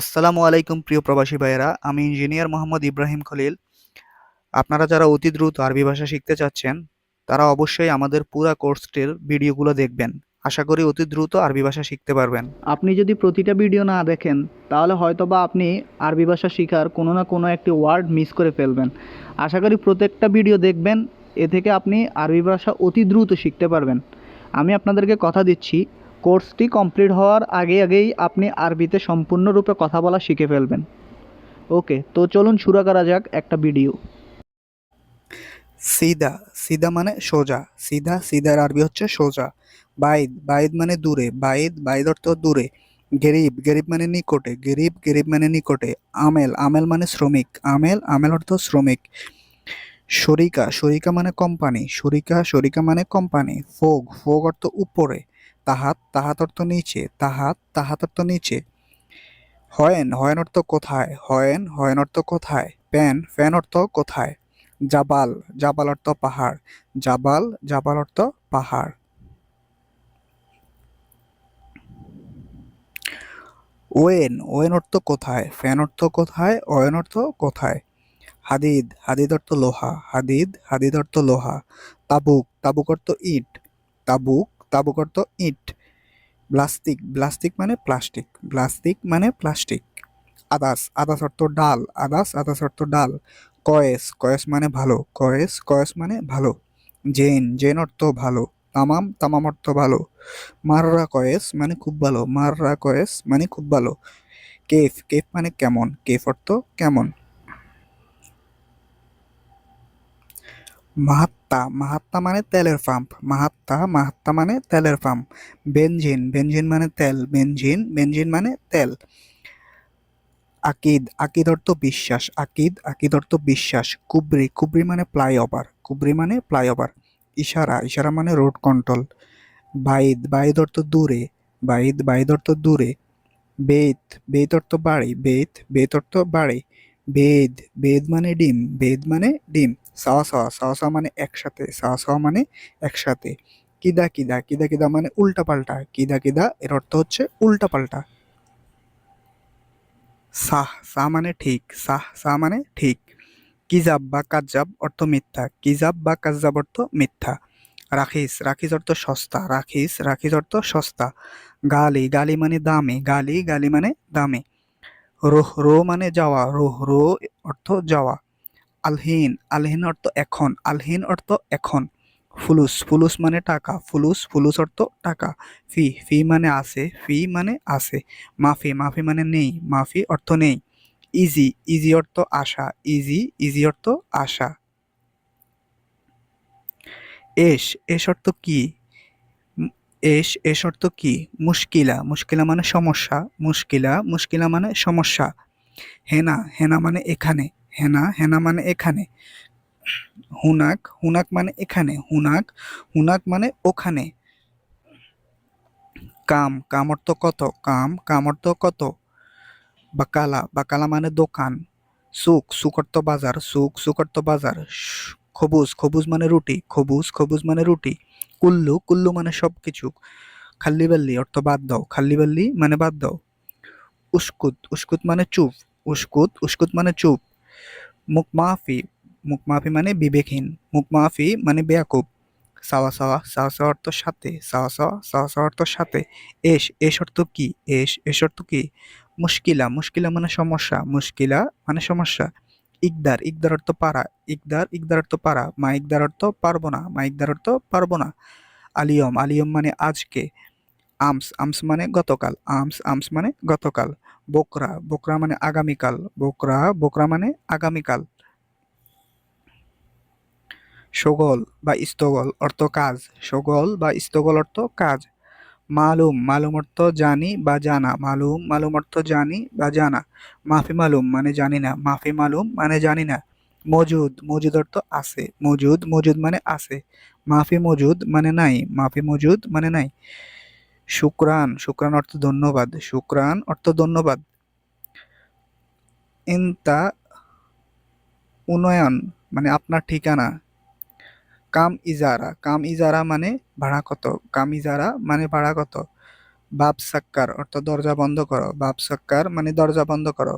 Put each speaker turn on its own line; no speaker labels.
আসসালামু আলাইকুম, প্রিয় প্রবাসী ভাইয়েরা। আমি ইঞ্জিনিয়ার মোহাম্মদ ইব্রাহিম খলিল। আপনারা যারা অতি দ্রুত আরবি ভাষা শিখতে চাচ্ছেন, তারা অবশ্যই আমাদের পুরা কোর্সটির ভিডিওগুলো দেখবেন। আশা করি অতি দ্রুত আরবি ভাষা শিখতে পারবেন।
আপনি যদি প্রতিটা ভিডিও না দেখেন, তাহলে হয়তোবা আপনি আরবি ভাষা শেখার কোনো না কোনো একটি ওয়ার্ড মিস করে ফেলবেন। আশা করি প্রত্যেকটা ভিডিও দেখবেন, এ থেকে আপনি আরবি ভাষা অতি দ্রুত শিখতে পারবেন। আমি আপনাদেরকে কথা দিচ্ছি কোর্সটি কমপ্লিট হওয়ার আগে আগেই আপনি আরবিতে সম্পূর্ণরূপে কথা বলা শিখে ফেলবেন। ওকে, তো চলুন শুরু করা যাক একটা ভিডিও।
সিদা সিদা মানে সোজা। সিদা, সিদার আরবি হচ্ছে সোজা। বাইদ বাইদ মানে দূরে। বাইদ বাইদ অর্থ দূরে। গেরিব গেরিব মানে নিকটে। গেরিব গেরিব মানে নিকটে। আমেল আমেল মানে শ্রমিক। আমেল আমেল অর্থ শ্রমিক। শরিকা শরিকা মানে কোম্পানি। শরিকা শরিকা মানে কোম্পানি। ফোগ ফোগ অর্থ উপরে। তাহাত তাহাত অর্থ নিচে, তাহাত তাহাত অর্থ নিচে। হয়েন হয়েন অর্থ কোথায়? হয়েন হয়েন অর্থ কোথায়? প্যান, ফ্যান অর্থ কোথায়? জাবাল জাবাল অর্থ পাহাড়। জাবাল জাবাল অর্থ পাহাড়। ওয়েন ওয়েন অর্থ কোথায়? ফ্যান অর্থ কোথায়? ওয়েন অর্থ কোথায়? হাদিদ হাদিদ অর্থ লোহা। হাদিদ হাদিদ অর্থ লোহা। তাবুক তাবুক অর্থ ইট। তাবুক তাবুক অর্থ ইট। প্লাস্টিক প্লাস্টিক মানে প্লাস্টিক প্লাস্টিক মানে প্লাস্টিক। আদাস আদাস অর্থ ডাল, আদাস আদাস অর্থ ডাল। কয়েস কয়েস মানে ভালো, কয়েস কয়েস মানে ভালো। জেন জেন অর্থ ভালো, তামাম তামাম অর্থ ভালো। মাররা কয়েস মানে খুব ভালো, মাররা কয়েস মানে খুব ভালো। কেফ কেফ মানে কেমন, কেফ অর্থ কেমন। মাহাত্তা মাহাত্তা মানে তেলের পাম্প মাহাত্তা মাহাত্তা মানে তেলের পাম্প। বেনজিন বেনজিন মানে তেল, বেনজিন বেনজিন মানে তেল। আকিদ আকিদ অর্থ বিশ্বাস, আকিদ আকিদ অর্থ বিশ্বাস। কুবরি কুবরি মানে ফ্লাইওভার, কুবরি মানে ফ্লাইওভার। ইশারা ইশারা মানে রোড কন্ট্রোল। বাইদ বাইদ অর্থ দূরে, বাইদ বাইদ অর্থ দূরে। বেদ বেত অর্থ বাড়ি বেদ বেত অর্থ বাড়ি। বেদ বেদ মানে ডিম, বেদ মানে ডিম। সাওয়া সাওয়া সাওয়া সাওয়া মানে একসাথে, সাওয়া সাওয়া মানে একসাথে। কিদা কিদা কিদা কিদা মানে উল্টা পাল্টা, কিদা কিদা এর অর্থ হচ্ছে উল্টা পাল্টা। সাহ সাহ মানে ঠিক, সাহ সাহ মানে ঠিক। কিজাব বা কাজাব অর্থ মিথ্যা, কিজাব বা কাজাব অর্থ মিথ্যা। রাখিস রাখিস অর্থ সস্তা, রাখিস রাখিস অর্থ সস্তা। গালি গালি মানে দামে, গালি গালি মানে দামে। রোহ, রো মানে যাওয়া, রোহ, রো অর্থ যাওয়া। আলহিন আলহিন অর্থ এখন, আলহিন অর্থ এখন। ফুলুস ফুলুস মানে টাকা, ফুলুস ফুলুস অর্থ টাকা। ফি ফি মানে আছে, ফি মানে আছে। মাফি মাফি মানে নেই, মাফি অর্থ নেই। ইজি ইজি অর্থ আশা, ইজি ইজি অর্থ আশা। এস এস অর্থ কি? এস এস অর্থ কি? মুশকিলা মুশকিলা মানে সমস্যা, মুশকিলা মুশকিলা মানে সমস্যা। হেনা হেনা মানে এখানে। হেনা হেনা মানে এখানে। হুনাক হুনাক মানে এখানে। হুনাক হুনাক মানে ওখানে। কাম কাম অর্থ কত? কাম কাম অর্থ কত? বাকালা বাকালা মানে দোকান। সুক সুক অর্থ বাজার। সুক সুক অর্থ বাজার। খবুজ খবুজ মানে রুটি। খবুজ খবুজ মানে রুটি। কুল্লু কুল্লু মানে সব কিছু খাল্লি বাল্লি অর্থ বাদ দাও। খাল্লি বাল্লি মানে বাদ দাও। উস্কুত উস্কুত মানে চুপ। উস্কুত উস্কুত মানে চুপ। মুখ মাফি মুখ মাফি মানে বিবেকহীন মুখ মাফি মানে বেয়াকুব। সাওয়া সাওয়া সাওয়া সাওয়া অর্থ সাথে, সাওয়া সাওয়া সাওয়া সাওয়া অর্থ সাথে। এস এস অর্থ কি? এস এস অর্থ কি? মুশকিলা মুশকিলা মানে সমস্যা, মুশকিলা মানে সমস্যা। ইকদার ইকদার অর্থ পারা, ইকদার ইকদার অর্থ পারা, মা ইকদার অর্থ পারব না, মা ইকদার অর্থ পারব না। আলিয়ম আলিয়ম মানে আজকে। আমস আমস মানে গতকাল, আমস আমস মানে গতকাল, বোকরা বোকরা মানে আগামীকাল, বোকরা বোকরা মানে আগামীকাল। সগল বা স্তগল অর্থ কাজ, সগল বা স্তগল অর্থ কাজ। মালুম মালুম অর্থ জানি বা জানা, মালুম মালুম অর্থ জানি বা জানা। মাফি মালুম মানে জানি না, মাফি মালুম মানে জানি না। মজুদ মজুদ অর্থ আছে, মজুদ মজুদ মানে আছে। মাফি মজুদ মানে নাই, মাফি মজুদ মানে নাই। শুক্রান শুক্রান অর্থ ধন্যবাদ শুক্রান অর্থ ধন্যবাদ। ইনতা উন্নয়ন মানে আপনার ঠিকানা। কাম ইজারা কাম ইজারা মানে ভাড়া কত? কাম ইজারা মানে ভাড়া কত? বাপ সাক্কার, অর্থ দরজা বন্ধ করো। বাপ সাক্কার মানে দরজা বন্ধ করো।